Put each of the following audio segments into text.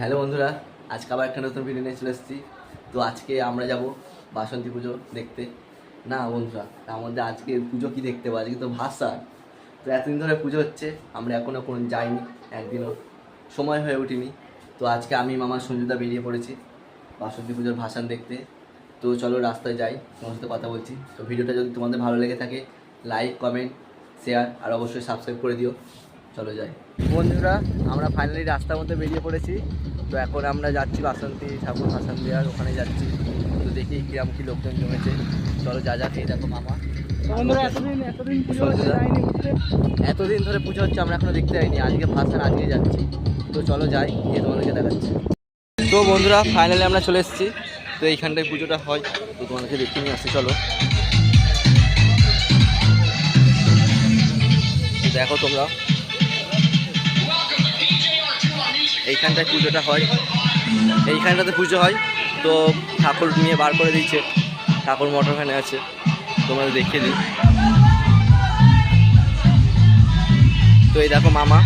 Hello বন্ধুরা, আজকে আবার একটা নতুন ভিডিও নিয়ে চলে এসেছি। তো আজকে আমরা যাব বাসন্তী পুজো দেখতে। না বন্ধুরা, তার মধ্যে আজকে পুজো কি দেখতে পাবো? আজকে তো ভাষা। তো এতদিন ধরে পুজো হচ্ছে, আমরা এখনও কোনো যাইনি, একদিনও সময় হয়ে ওঠেনি। তো আজকে আমি, মামা সঞ্জুদা বেরিয়ে পড়েছি বাসন্তী পুজোর ভাসান দেখতে। তো চলো রাস্তায় যাই, তোমার সাথে কথা বলছি। তো ভিডিওটা যদি তোমাদের ভালো লেগে থাকে লাইক কমেন্ট শেয়ার আর অবশ্যই সাবস্ক্রাইব করে দিও। চলো যাই। বন্ধুরা আমরা ফাইনালি রাস্তার মধ্যে বেরিয়ে পড়েছি। তো এখন আমরা যাচ্ছি বাসন্তী ঠাকুর ভাসান দেওয়ার ওখানে যাচ্ছি। তো দেখি কিরম কি লোকজন জমেছে। চলো যা যা খেয়ে দেখো মামা। এতদিন ধরে পুজো হচ্ছে আমরা এখনও দেখতে যাইনি। আজকে ভাসান আজকে যাচ্ছি। তো চলো যাই গিয়ে তোমাদেরকে দেখাচ্ছি। তো বন্ধুরা ফাইনালি আমরা চলে এসেছি। তো এইখানটায় পুজোটা হয় তো তোমাদেরকে দেখে নিয়ে আসছি চলো। দেখো তোমরা এইখানটায় পুজোটা হয়। এইখানটাতে পুজো হয়। তো ঠাকুর নিয়ে বার করে দিচ্ছে ঠাকুর মোটরখানে আছে। তোমাদের দেখিয়ে দিই। তো এই দেখো মামা।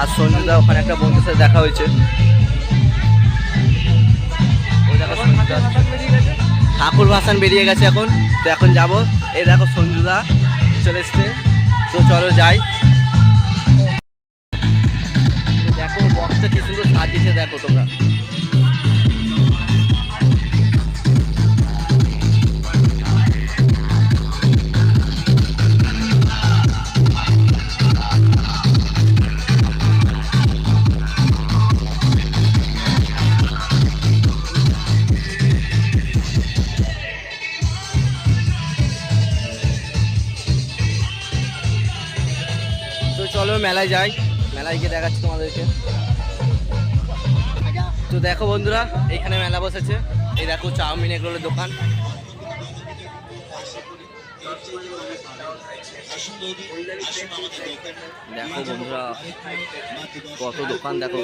আর সঞ্জুদা ওখানে একটা বন্ধুর সাথে দেখা হয়েছে। ঠাকুর ভাসান বেরিয়ে গেছে এখন। তো এখন যাব। এই দেখো সঞ্জুদা চলে এসছে। তো চলো যাই। চলো মেলায় যাই। মেলায় গিয়ে দেখাচ্ছি তোমাদেরকে। তো দেখো বন্ধুরা, এখানে মেলা বসেছে। এই দেখো চাউমিন এগুলোর দোকান। দেখো বন্ধুরা, কত দোকান দেখো।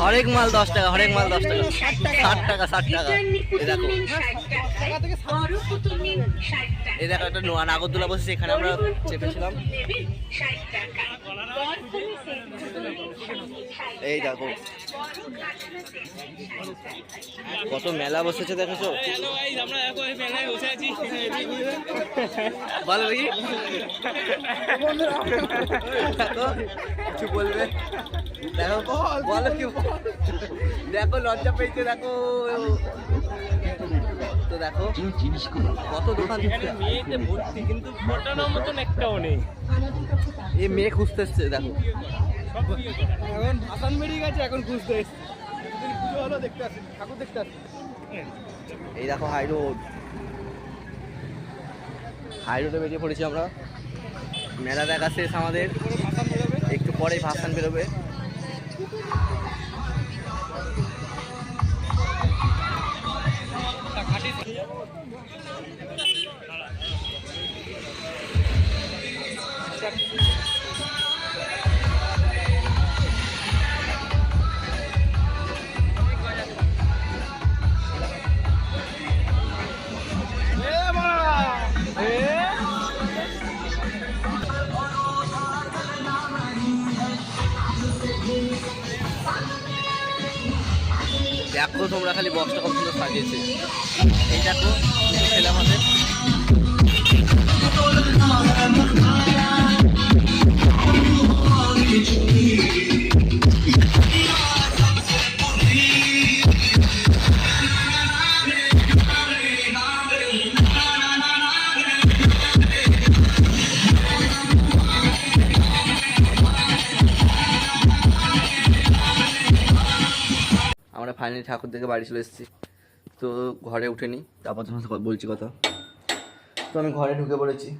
হরেক মাল দশ টাকা, হরেক মাল দশ টাকা। ষাট টাকা ষাট টাকা। এই দেখো। এই দেখো একটা নোয়া নাগরদোলা বসেছে, এখানে আমরা চেপেছিলাম। এই দেখো। কত মেলা বসেছে, দেখেছ? ভালো দেখো কিছু বলবে দেখো বলো কি দেখো লজ্জা পেয়েছে দেখো তো দেখো কত? দোকান মেয়েতে ভর্তি কিন্তু ফোটানোর মতন একটাও নেই এই মেয়ে খুঁজতে এসছে দেখো এখন ভাসান বেরিয়ে গেছে এখন খুঁজতে এসছি এই দেখো হাই রোড হাই রোডে বেরিয়ে পড়েছি আমরা। মেলা দেখা শেষ আমাদের। একটু পরেই ভাসান বেরোবে। দেখো তোমরা খালি বক্সটা কত সুন্দর সাজিয়েছে। এই দেখো ছেলে আমাদের। আমরা ফাইনালি ঠাকুর দেখে বাড়ি চলে এসেছি। তো ঘরে উঠেনি, তারপর তোমার বলছি কথা। তো আমি ঘরে ঢুকে পড়েছি।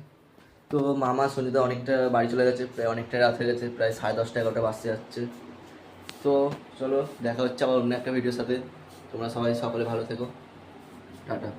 তো মামা সুনিতা অনেকটা বাড়ি চলে গেছে, প্রায় অনেকটা রাত হয়ে গেছে, প্রায় সাড়ে দশটা এগারোটা বাজতে যাচ্ছে। তো চলো, দেখা হচ্ছে আবার অন্য একটা ভিডিওর সাথে। তোমরা সবাই সকলে ভালো থেকো। টাটা।